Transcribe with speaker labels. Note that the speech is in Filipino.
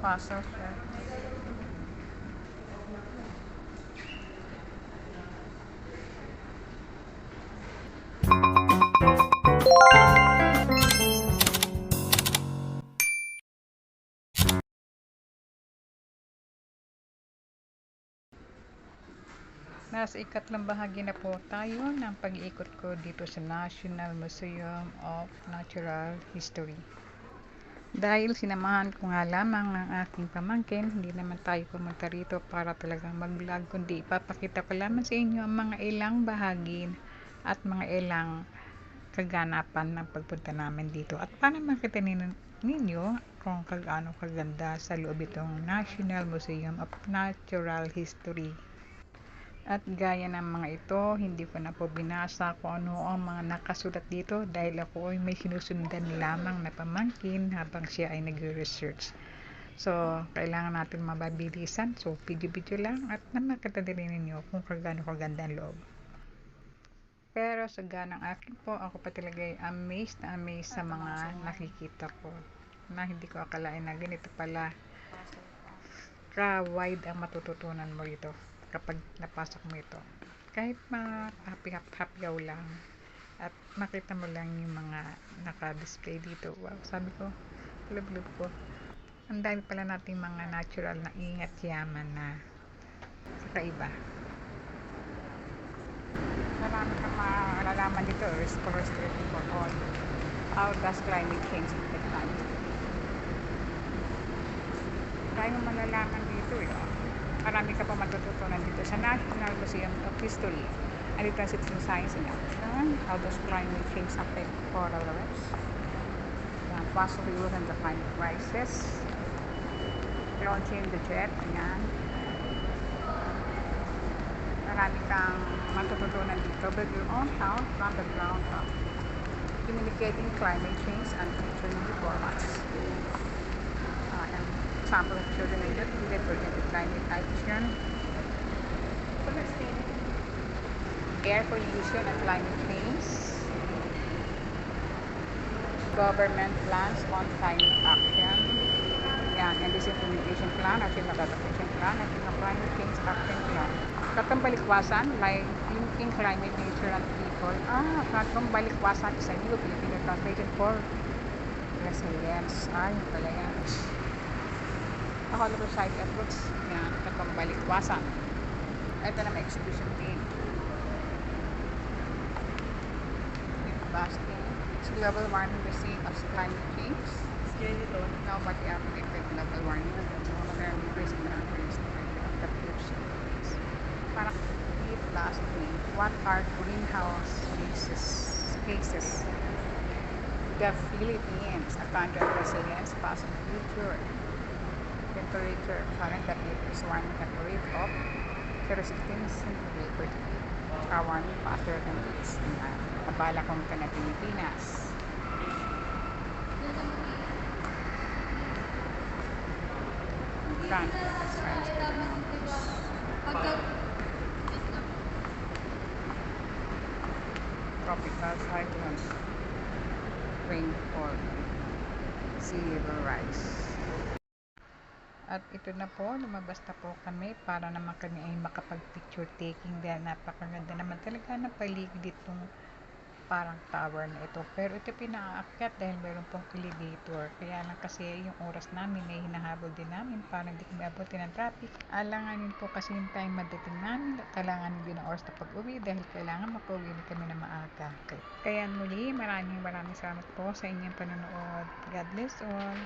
Speaker 1: Puzzle siya. Nasa ikatlong bahagi na po tayo ng pag-iikot ko dito sa National Museum of Natural History. Dahil sinamahan ko nga lamang ang aking pamangkin, hindi naman tayo pumunta rito para talagang mag-vlog, kundi ipapakita ko lamang sa inyo ang mga ilang bahagi at mga ilang kaganapan ng pagpunta namin dito. At para makita nin- ninyo kung kagaano kaganda sa loob itong National Museum of Natural History. At gaya ng mga ito, hindi ko na po binasa kung ano ang mga nakasulat dito dahil ako ay may sinusundan lamang na pamangkin habang siya ay nag-research. So, kailangan natin mababilisan. So, video-video lang at na makita din ninyo kung kagano kaganda ang loob. Pero sa ganang akin po, ako pa talaga ay amazed na amazed sa mga nakikita ko na hindi ko akalain na ganito pala ka-wide ang matututunan mo rito kapag napasok mo ito. Kahit mga happy-hapyaw lang at makita mo lang yung mga naka-display dito. Wow, sabi ko, love-love ko. Ang dami pala nating mga natural na ingat yaman na kakaiba. Marami kang malalaman dito, restoration for all. How does climate change affect? Dahil mo malalaman dito eh. oh. Marami ka pa matututunan dito sa National Museum of History. Andito ang Citizen Science in Action. How does climate change affect coral reefs? Yan, possible role in the climate crisis. Launching the jet. Ayan. Marami kang matututunan dito. Build your own house from the ground up. Communicating climate change and future new formats. Example of children and youth needed for the climate action. Air pollution and climate change. Government plans on climate action. Yan, and disinformation plan, achieve adaptation plan, achieve climate change action plan. Katong balikwasan, like linking climate, nature, and people. Ah, katong balikwasan is a new Filipino translation for resilience. Yun pala yan. Ako side efforts. Yan, katong balikwasan. Ito na may exhibition din. Basking. Is global warming the same as climate change? Nobody have predicted global warming. Modern risk factors of the future. Parang heat blasting. What are greenhouse gases? Gases. The Philippines, a country of resilience, possible future. temperature Fahrenheit equals 1 at of 0.16 centigrade per degree. Kawan, faster than this. Nabala kong ka na tropical cyclone rainfall sea level rise At ito na po, lumabas na po kami para naman kami ay makapag-picture taking dahil napakaganda naman talaga ng paligid itong parang tower na ito. Pero ito pinaakyat dahil meron pong elevator. Kaya lang kasi yung oras namin ay hinahabol din namin para hindi kami abutin ng traffic. Alanganin po kasi yung time madating namin. Kailangan din ang oras na pag-uwi dahil kailangan makauwi na kami na maaga. Kaya muli, maraming maraming salamat po sa inyong panonood. God bless all.